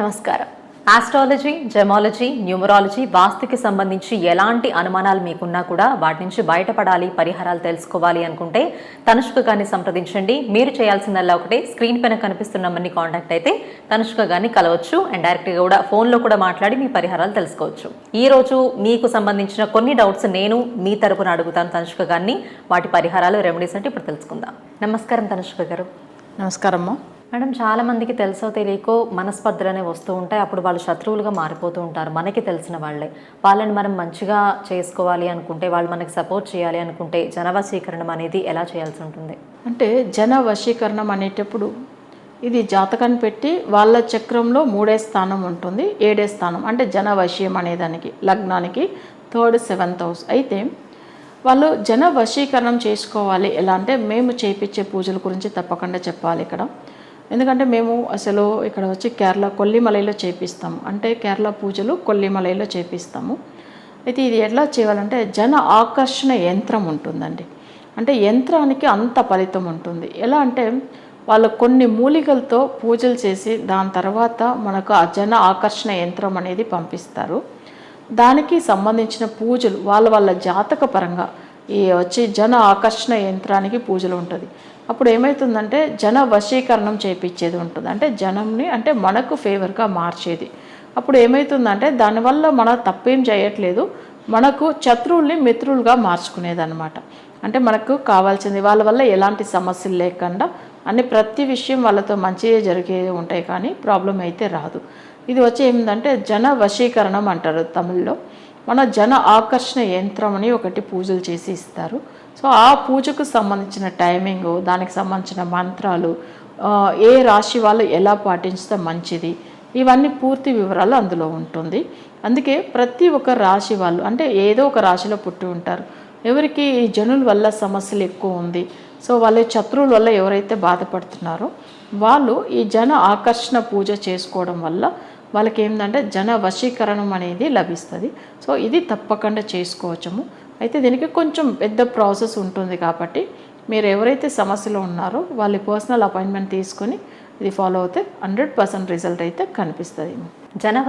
నమస్కారం. Astrology జెమాలజీ numerology వాస్తుకి సంబంధించి ఎలాంటి అనుమానాలు మీకున్నా కూడా వాటి నుంచి బయటపడాలి పరిహారాలు తెలుసుకోవాలి అనుకుంటే తనుష్క గారిని సంప్రదించండి. మీరు చేయాల్సిందల్లా ఒకటే స్క్రీన్ పైన కనిపిస్తున్న నెంబర్ని కాంటాక్ట్ అయితే తనుష్క గారిని కలవచ్చు అండ్ డైరెక్ట్గా కూడా ఫోన్లో కూడా మాట్లాడి మీ పరిహారాలు తెలుసుకోవచ్చు. ఈ రోజు మీకు సంబంధించిన కొన్ని డౌట్స్ నేను మీ తరపున అడుగుతాను తనుష్క గారిని. వాటి పరిహారాలు రెమెడీస్ అంటే ఇప్పుడు తెలుసుకుందాం. నమస్కారం తనుష్క గారు. నమస్కారమ్మా. మేడం చాలామందికి తెలుసో తెలియకో మనస్పర్ధలు అనేవి వస్తూ ఉంటాయి. అప్పుడు వాళ్ళు శత్రువులుగా మారిపోతూ ఉంటారు. మనకి తెలిసిన వాళ్ళే. వాళ్ళని మనం మంచిగా చేసుకోవాలి అనుకుంటే వాళ్ళు మనకి సపోర్ట్ చేయాలి అనుకుంటే జనవశీకరణం అనేది ఎలా చేయాల్సి ఉంటుంది? అంటే జనవశీకరణం అనేటప్పుడు ఇది జాతకాన్ని పెట్టి వాళ్ళ చక్రంలో మూడే స్థానం ఉంటుంది ఏడే స్థానం. అంటే జనవశీయం అనేదానికి లగ్నానికి థర్డ్ సెవెంత్ హౌస్. అయితే వాళ్ళు జన వశీకరణం చేసుకోవాలి. ఎలా అంటే మేము చేయించే పూజల గురించి తప్పకుండా చెప్పాలి ఇక్కడ. ఎందుకంటే మేము అసలు ఇక్కడ వచ్చి కేరళ కొల్లిమలైలో చేపిస్తాము అంటే కేరళ పూజలు కొల్లిమలైలో చేపిస్తాము. అయితే ఇది ఎట్లా చేయాలంటే జన ఆకర్షణ యంత్రం ఉంటుందండి. అంటే యంత్రానికి అంత ఫలితం ఉంటుంది. ఎలా అంటే వాళ్ళు కొన్ని మూలికలతో పూజలు చేసి దాని తర్వాత మనకు ఆ జన ఆకర్షణ యంత్రం అనేది పంపిస్తారు. దానికి సంబంధించిన పూజలు వాళ్ళ వాళ్ళ జాతక పరంగా ఈ వచ్చి జన ఆకర్షణ యంత్రానికి పూజలు ఉంటుంది. అప్పుడు ఏమవుతుందంటే జన వశీకరణం చేయించేది ఉంటుంది. అంటే జనంని అంటే మనకు ఫేవర్గా మార్చేది. అప్పుడు ఏమవుతుందంటే దానివల్ల మన తప్పేం చేయట్లేదు. మనకు శత్రువుల్ని మిత్రులుగా మార్చుకునేది అనమాట అంటే మనకు కావాల్సింది వాళ్ళ వల్ల ఎలాంటి సమస్యలు లేకుండా అన్ని ప్రతి విషయం వాళ్ళతో మంచిగా జరిగే ఉంటాయి కానీ ప్రాబ్లం అయితే రాదు. ఇది వచ్చి ఏంటంటే జన వశీకరణం అంటారు తమిళ్ళో. మన జన ఆకర్షణ యంత్రం అని ఒకటి పూజలు చేసి ఇస్తారు. సో ఆ పూజకు సంబంధించిన టైమింగ్ దానికి సంబంధించిన మంత్రాలు ఏ రాశి వాళ్ళు ఎలా పాటించితే మంచిది ఇవన్నీ పూర్తి వివరాలు అందులో ఉంటుంది. అందుకే ప్రతి ఒక్క రాశి వాళ్ళు అంటే ఏదో ఒక రాశిలో పుట్టి ఉంటారు. ఎవరికి ఈ జనుల వల్ల సమస్యలు ఎక్కువ ఉంది సో వాళ్ళ శత్రువుల వల్ల ఎవరైతే బాధపడుతున్నారో వాళ్ళు ఈ జన ఆకర్షణ పూజ చేసుకోవడం వల్ల వాళ్ళకి ఏంటంటే జన వశీకరణం అనేది లభిస్తుంది. సో ఇది తప్పకుండా చేసుకోవచ్చము. అయితే దీనికి కొంచెం పెద్ద ప్రాసెస్ ఉంటుంది కాబట్టి మీరు ఎవరైతే సమస్యలో ఉన్నారో వాళ్ళ పర్సనల్ అపాయింట్మెంట్ తీసుకొని ఇది ఫాలో అవుతే హండ్రెడ్ పర్సెంట్ రిజల్ట్ అయితే కనిపిస్తుంది.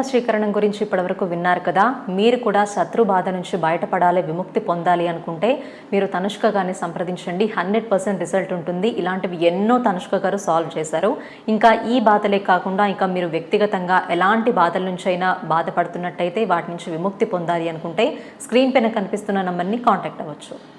స్వీకరణం గురించి ఇప్పటివరకు విన్నారు కదా? మీరు కూడా శత్రు బాధ నుంచి బయటపడాలి విముక్తి పొందాలి అనుకుంటే మీరు తనుష్క గారిని సంప్రదించండి. హండ్రెడ్ పర్సెంట్ రిజల్ట్ ఉంటుంది. ఇలాంటివి ఎన్నో తనుష్క గారు సాల్వ్ చేశారు. ఇంకా ఈ బాధలే కాకుండా ఇంకా మీరు వ్యక్తిగతంగా ఎలాంటి బాధల నుంచి అయినా బాధపడుతున్నట్టయితే వాటి నుంచి విముక్తి పొందాలి అనుకుంటే స్క్రీన్ పైన కనిపిస్తున్న నంబర్ని కాంటాక్ట్ అవ్వచ్చు.